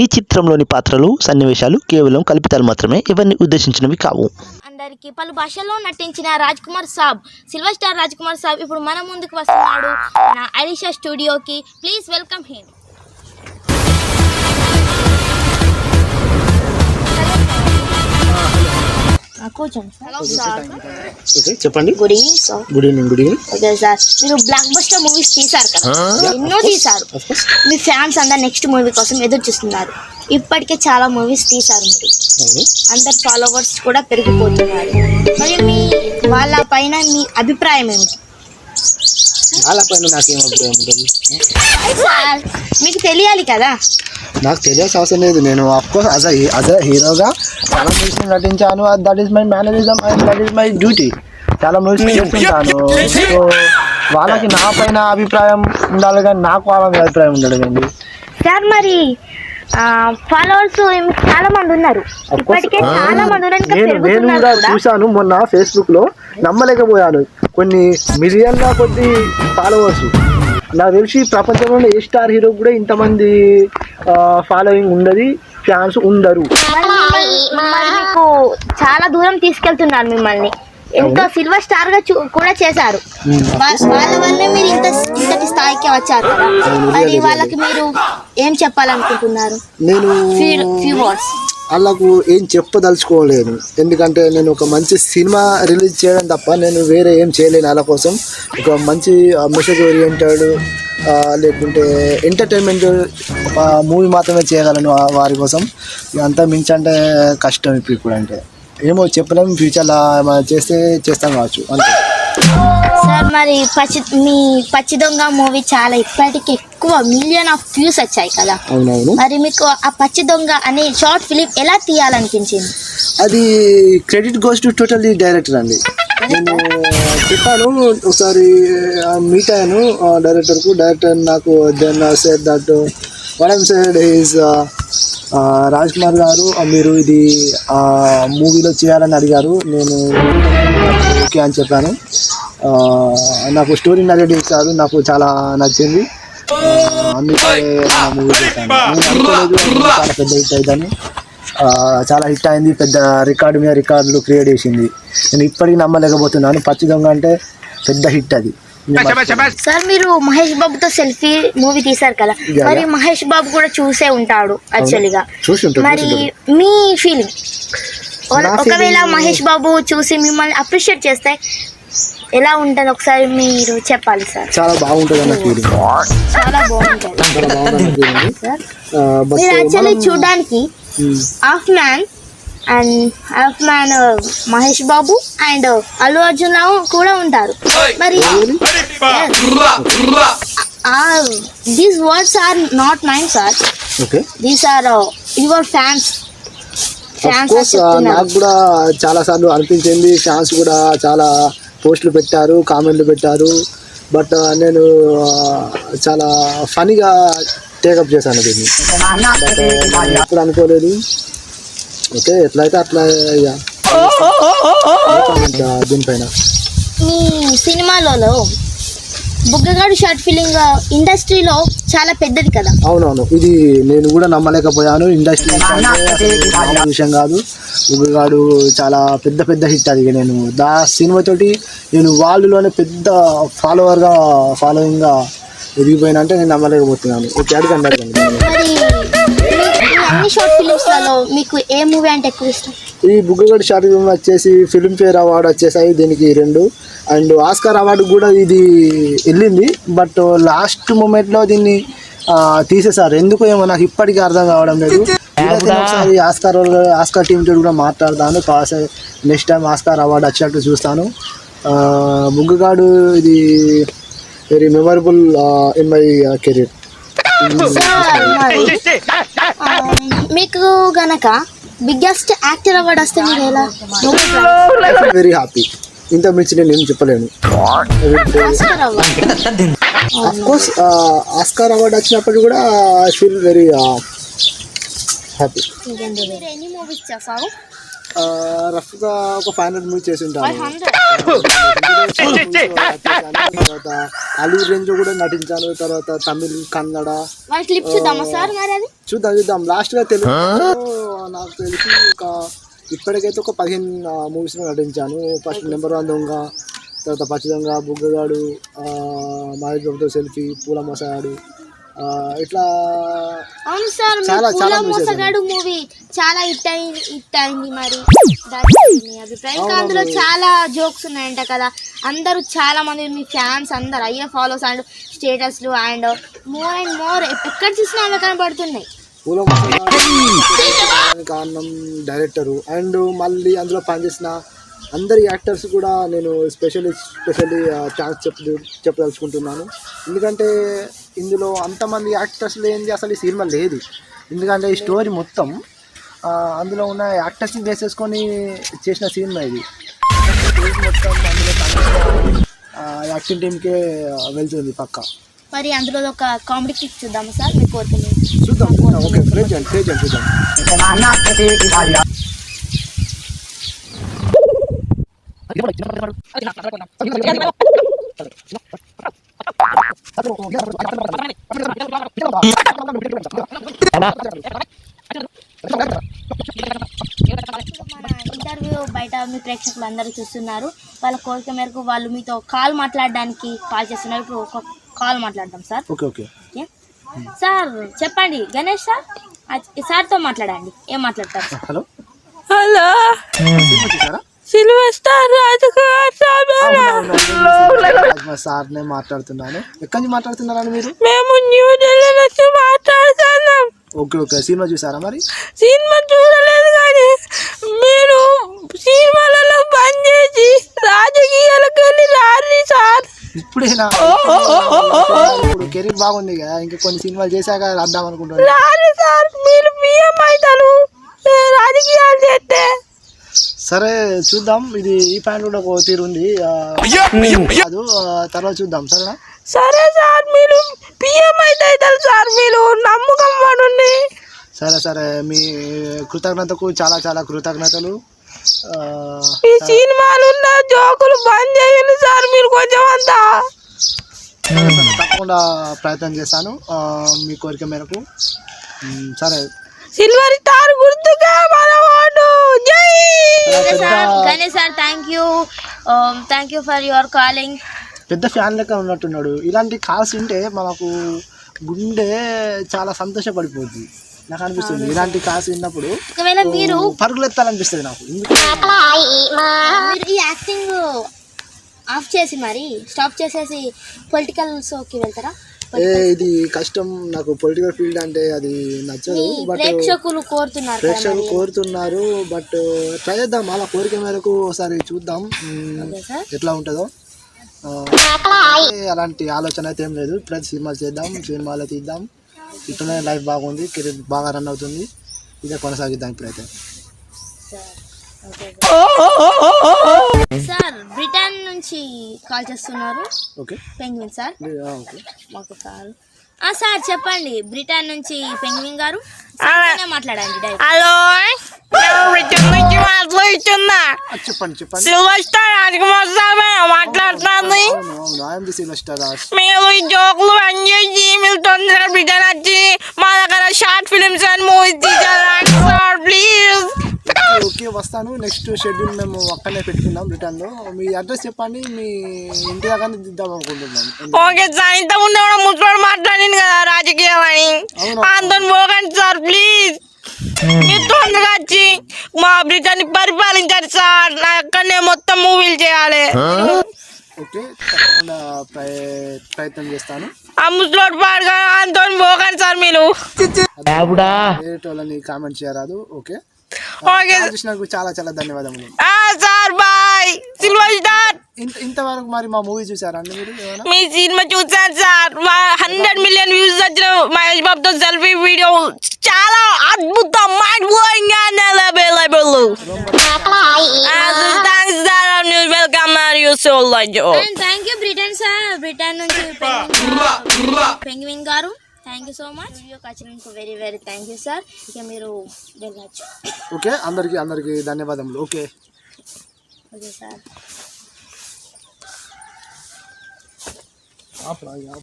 ఈ చిత్రంలోని పాత్రలు సన్నివేశాలు కేవలం కల్పితాలు మాత్రమే. ఇవన్నీ ఉద్దేశించినవి కావు. అందరికి పలు భాషల్లో నటించిన రాజ్ కుమార్ సాబ్ సిల్వర్ స్టార్ రాజ్ కుమార్ సాబ్ ఇప్పుడు మన ముందుకు వస్తున్నాడు. మన అలీషా స్టూడియోకి ప్లీజ్ వెల్కమ్ హిమ్. చెప్పండి. Good evening sir good evening good evening okay sir. మీరు బ్లాక్ బస్టర్ మూవీస్ తీశారు కదా. ఎన్నో తీశారు. మీ ఫ్యాన్స్ అందరు నెక్స్ట్ మూవీ కోసం ఎదురు చూస్తున్నారు. ఇప్పటికే చాలా మూవీస్ తీశారు మీరు. అందరు ఫాలోవర్స్ కూడా పెరిగిపోతున్నారు. మరి మీ వాళ్ళ పైన మీ అభిప్రాయం ఏమిటి? చాలా పైన నాకేం అభిప్రాయం ఉంటుంది. సార్ మీకు తెలియాలి కదా? నాకు తెలియాల్సిన అవసరం లేదు. నేను కోర్స్ అజ్ అజ్ హీరోగా చాలా movies నటించాను. That is my mannerism and that is my duty చాలా మూవీస్ చేస్తుంటాను. సో వాళ్ళకి నా పైన అభిప్రాయం ఉండాలి కానీ నాకు వాళ్ళ మీద అభిప్రాయం ఉండదు సార్ మరి ఫాలోవర్స్ చాలా మంది ఉన్నారు. ఇప్పటికే చాలా మంది ఉన్నారు నేను కూడా చూశాను మొన్న ఫేస్బుక్లో. నమ్మలేకపోయాను. కొన్ని మిలియన్ల కొద్ది ఫాలోవర్స్ నాకు తెలిసి ప్రపంచంలో ఏ స్టార్ హీరో కూడా ఇంతమంది ఫాలోయింగ్ ఉండదు ఫ్యాన్స్ ఉండరు. మీకు చాలా దూరం తీసుకెళ్తున్నారు మిమ్మల్ని. ఎంతో సిల్వర్ స్టార్గా చూ- కూడా చేశారు. వాళ్ళ వల్లే మీరు ఇంత ఇంతటి స్థాయికి వచ్చారు కదా. మరి వాళ్ళకి మీరు ఏం చెప్పాలనుకుంటున్నారు? నేను ఫ్యూ ఫ్యూ వర్డ్స్ వాళ్ళకు ఏం చెప్పదలుచుకోలేదు. ఎందుకంటే నేను ఒక మంచి సినిమా రిలీజ్ చేయడం తప్ప నేను వేరే ఏం చేయలేను వాళ్ళ కోసం. ఒక మంచి మెసేజ్ ఓరియంటెడ్ లేకుంటే ఎంటర్టైన్మెంట్ మూవీ మాత్రమే చేయగలను వారి కోసం. అంతా మించి అంటే కష్టం ఇప్పుడు ఇప్పుడు అంటే. ఏమో చెప్పలేము ఫ్యూచర్లో చేస్తే చేస్తాం కావచ్చు అంతే. సార్ మరి పచ్చి మీ పచ్చి దొంగ మూవీ చాలా ఇప్పటికి ఎక్కువ మిలియన్ ఆఫ్ వ్యూస్ వచ్చాయి కదా. అవునవును. మరి మీకు ఆ పచ్చి దొంగ అనే షార్ట్ ఫిలిం ఎలా తీయాలనిపించింది? అది credit goes to totally director అండి. నేను చెప్పాను ఒకసారి మీట్ అయ్యాను డైరెక్టర్కు డైరెక్టర్ నాకు then said that one side is Raj Kumar గారు మీరు ఇది మూవీలో చేయాలని అడిగారు. నేను ఓకే అని చెప్పాను. నాకు స్టోరీ నరేట్ చేశారు నాకు చాలా నచ్చింది. అందుకే మూవీ చేశాను. నేను అనుకోలేదు చాలా పెద్ద హిట్ ఆ, చాలా హిట్ అయింది పెద్ద రికార్డు మీద రికార్డులు క్రియేట్ చేసింది. నేను ఇప్పటికీ నమ్మలేకపోతున్నాను. పచ్చి దొంగ అంటే పెద్ద హిట్ అది. సార్ మీరు మహేష్ బాబుతో సెల్ఫీ మూవీ తీశారు కదా? మరి. మహేష్ బాబు కూడా చూసే ఉంటాడు యాక్చువల్గా మరి మీ ఫీలింగ్ ఒకవేళ మహేష్ బాబు చూసి మిమ్మల్ని అప్రిషియేట్ చేస్తే ఎలా ఉంటుంది ఒకసారి మీరు చెప్పాలి సార్? చాలా బాగుంటుంది అన్న ఫీలింగ్ చాలా బాగుంటుంది. మీరు యాక్చువల్లీ చూడడానికి half man and half man Mahesh Babu and Allu Arjun Rao కూడా ఉంటారు. మరి these words are not mind sir. Okay these are your fans course నాకు కూడా చాలా సార్లు అనిపించింది. ఫ్యాన్స్ కూడా చాలా పోస్టులు పెట్టారు కామెంట్లు పెట్టారు. బట్ నేను చాలా ఫనీగా టేకప్ చేశాను దీన్ని. ఎప్పుడు అనుకోలేదు. ఓకే ఎట్లయితే అట్లా ఇక దీనిపైన. సినిమాలలో బుగ్గగాడు షార్ట్ ఫిలింగ్ ఇండస్ట్రీలో చాలా పెద్దది కదా. అవునవును ఇది నేను కూడా నమ్మలేకపోయాను. ఇండస్ట్రీ విషయం కాదు. ఉగ్రగాడు చాలా పెద్ద పెద్ద హిట్ అది నేను. దా సినిమా తోటి నేను వాళ్ళలోనే పెద్ద ఫాలోవర్గా ఫాలోయింగ్గా ఎదిగిపోయినా అంటే నేను నమ్మలేకపోతున్నాను. ఓకే అడగండి అడగండి అన్ని షార్ట్ ఫిలిమ్స్లలో మీకు ఏ మూవీ అంటే ఎక్కువ ఇష్టం? ఈ బుగ్గగడ్ షార్ట్ ఫిల్మ్ వచ్చేసి ఫిల్మ్ఫేర్ అవార్డు వచ్చేసాయి దీనికి రెండు. అండ్ ఆస్కార్ అవార్డు కూడా ఇది వెళ్ళింది. బట్ లాస్ట్ మూమెంట్లో దీన్ని తీసేశారు. ఎందుకు ఏమో నాకు ఇప్పటికీ అర్థం కావడం లేదు. ఒకసారి ఆస్కార్ ఆస్కార్ టీమ్ తోటి కూడా మాట్లాడతాను. కాసే నెక్స్ట్ టైం ఆస్కార్ అవార్డు వచ్చేటట్టు చూస్తాను. బుగ్గగాడు ఇది very memorable in my career మీకు గనక బిగ్గెస్ట్ యాక్టర్ అవార్డు వస్తే మీరు ఎలా? వెరీ హ్యాపీ ఇంత మించి నేను ఏం చెప్పలేను. అఫ్ కోర్స్ ఆస్కార్ అవార్డు వచ్చినప్పుడు కూడా ఐ ఫీల్ వెరీ హ్యాపీ ఎన్ని మూవీస్ రఫ్గా ఒక ఫైవ్ హండ్రెడ్ మూవీ చేసి ఉంటాను తర్వాత అలీ రేంజ్ కూడా నటించాను తర్వాత తమిళ్ కన్నడ. చూద్దాం చూద్దాం. లాస్ట్గా తెలుగు నాకు తెలిసి ఒక ఇప్పటికైతే ఒక పదిహేను మూవీస్ నటించాను. ఫస్ట్ నెంబర్ వన్ దొంగ తర్వాత పచ్చి దొంగ బుగ్గగాడు మహేష్ బాబుతో సెల్ఫీ పూల మసాడు ఇట్లా అవును సార్ చాలా- చాలా మోసగాడు మూవీ చాలా హిట్ అయింది హిట్ అయింది మరి. మీ అభిప్రాయం. అందులో చాలా జోక్స్ ఉన్నాయంట కదా. అందరూ చాలా మంది మీ ఫ్యాన్స్ అందరు అయ్యే ఫాలోస్ అండ్ స్టేటస్లు అండ్ మోర్ అండ్ మోర్ ఎక్కడ చూసినా అవి కనబడుతున్నాయి. పూల కారణం డైరెక్టరు అండ్ మళ్ళీ అందులో పనిచేసిన అందరి యాక్టర్స్ కూడా నేను స్పెషల్లీ స్పెషల్లీ ఛాన్స్ చెప్ప చెప్పదలుచుకుంటున్నాను. ఎందుకంటే ఇందులో అంతమంది యాక్టర్స్ లేనిది అసలు ఈ సినిమా లేదు. ఎందుకంటే ఈ స్టోరీ మొత్తం ఆ, అందులో ఉన్న యాక్టర్స్ని బేస్ చేసుకొని చేసిన సినిమా ఇది. మొత్తం అందులో యాక్టింగ్ టీమ్కే వెళ్తుంది పక్క. మరి అందులో ఒక కామెడీ క్లిప్ చూద్దామా సార్? మీ కోరుకునేది. చూద్దాం. చూద్దాం ఓకే. చేయండి చూద్దాం మన ఇంటర్వ్యూ బయట మీ ప్రేక్షకులు అందరూ చూస్తున్నారు. వాళ్ళ కోరిక మేరకు వాళ్ళు మీతో కాల్ మాట్లాడడానికి కాల్ చేస్తున్నారు. ఇప్పుడు ఒక కాల్ మాట్లాడదాం సార్. ఓకే సార్ చెప్పండి. గణేష్ సార్ సార్తో మాట్లాడండి. ఏం మాట్లాడతారు? హలో. హలో. సార్ సార్నే మాట్లాడుతున్నాను. ఎక్కడి నుంచి మాట్లాడుతున్నారని మీరు? మేము న్యూ ఢిల్లీ నుంచి మాట్లాడుతున్నాం. Okay okay. సినిమా చూసారా మరి? సినిమా చూడలేదు కానీ మీరు సినిమాలలో బంద్ చేసి రాజకీయాలకు వెళ్ళి రాలి సార్. ఇప్పుడేనా ఇప్పుడు కెరీర్ బాగుంది కదా ఇంకా కొన్ని సినిమాలు చేశాక రాద్దాం అనుకుంటున్నాను. రాలి సార్ మీరు బియ్యం అవుతారు. రాజకీయాలు చేస్తే సరే చూద్దాం. ఇది ఈ ప్యాంట్ కూడా ఒక తీరు ఉంది. కాదు తర్వాత చూద్దాం. సరేనా? సరే సార్ మీరు బియ్యం అయితే సార్ మీరు నమ్మకం పడుండి. సరే సరే. మీ కృతజ్ఞతకు చాలా చాలా కృతజ్ఞతలు. ఆ, ఈ సినిమాలు ఉన్న జోకులు బంద్ చేయండి సార్ మీరు కొంచెం అంతా. తప్పకుండా ప్రయత్నం చేస్తాను మీ కోరిక మేరకు. సరే. సిల్వర్ స్టార్ గుర్తుగా మన sir thank you thank you for your calling పెద్ద ఫ్యాన్ లెక్క ఉన్నట్టున్నాడు. ఇలాంటి కాల్స్ ఉంటే మనకు గుండె చాలా సంతోషపడిపోద్ది. నాకు అనిపిస్తుంది. ఇలాంటి కాల్స్ విన్నప్పుడు ఒకవేళ మీరు పరుగులు ఎత్తాలనిపిస్తుంది నాకు ఈ యాక్టింగ్ ఆఫ్ చేసి మరి స్టాప్ చేసేసి పొలిటికల్ షోకి వెళ్తారా? ఏ ఇది కష్టం నాకు పొలిటికల్ ఫీల్డ్ అంటే అది నచ్చదు బట్ ప్రేక్షకులు కోరుతున్నారు ప్రేక్షకులు బట్ ట్రై చేద్దాం అలా కోరిక మేరకు ఒకసారి చూద్దాం ఎట్లా ఉంటుందో. అలాంటి ఆలోచన అయితే ఏం లేదు. ప్రతి సినిమాలు చేద్దాం సినిమాలు తీద్దాం. ఇట్లనే లైఫ్ బాగుంది కెరీర్ బాగా రన్ అవుతుంది. ఇదే కొనసాగిద్దాం ఇప్పుడైతే. సార్ బ్రిటన్ నుంచి కాల్ చేస్తున్నారు. ఓకే. Penguin sir. మాకు కాల్. ఆ సార్ చెప్పండి. బ్రిటన్ నుంచి పెంగ్విన్ గారు. మాట్లాడండి హలో. నేను రిటర్న్ నుంచి మాట్లాడుతున్నా? చెప్పండి చెప్పండి. సిల్వర్ స్టార్ రాజకుమార్ సార్ మాట్లాడుతుంది. మీరు జోకులు బంద్ చేసి మీరు తొందరగా బ్రిటన్ వచ్చి మా వస్తాను. నెక్స్ట్ షెడ్యూల్ మేము అక్కడనే పెట్టుకున్నాం రిటర్న్లో మీ అడ్రస్ చెప్పండి. మీ ఇంటి దగ్గర దిద్దాం అనుకుంటున్నాం. ఓకే సార్ ఇంత ముందు కూడా ముసలోడు మాట్లాడింది కదా రాజకీయం అని. అంత పోకండి సార్ ప్లీజ్. మీరు తొందరగా వచ్చి మా బ్రిటన్ పరిపాలించారు సార్. నా అక్కడనే మొత్తం మూవీలు చేయాలి. ఓకే తప్పకుండా ప్రయత్నం చేస్తాను. ఆ ముసలోడు పాడుగా అంత పోకండి సార్ మీరు. వాళ్ళని కామెంట్ చేయరాదు. ఓకే. చూసినందుకు చాలా చాలా ధన్యవాదములు. Sir bye. సిల్వర్ స్టార్ ఇంత ఇంతవరకు మరి మా మూవీ చూసారా మీరు మీ సినిమా చూసాను సార్. హండ్రెడ్ మిలియన్ వ్యూస్ వచ్చిన మహేష్ బాబుతో సెల్ఫీ వీడియో చాలా అద్భుతం mind blowing and available thanks sir welcome you so like thank you Britain sir Britain నుంచి పెంగ్విన్ గారు. థ్యాంక్ యూ సో మచ్ వీడియోకి వచ్చినందుకు very very thank you sir ఇక మీరు వెళ్ళచ్చు ఓకే అందరికీ అందరికీ ధన్యవాదములు ఓకే ఓకే సార్ ఆపరా, ఆపు.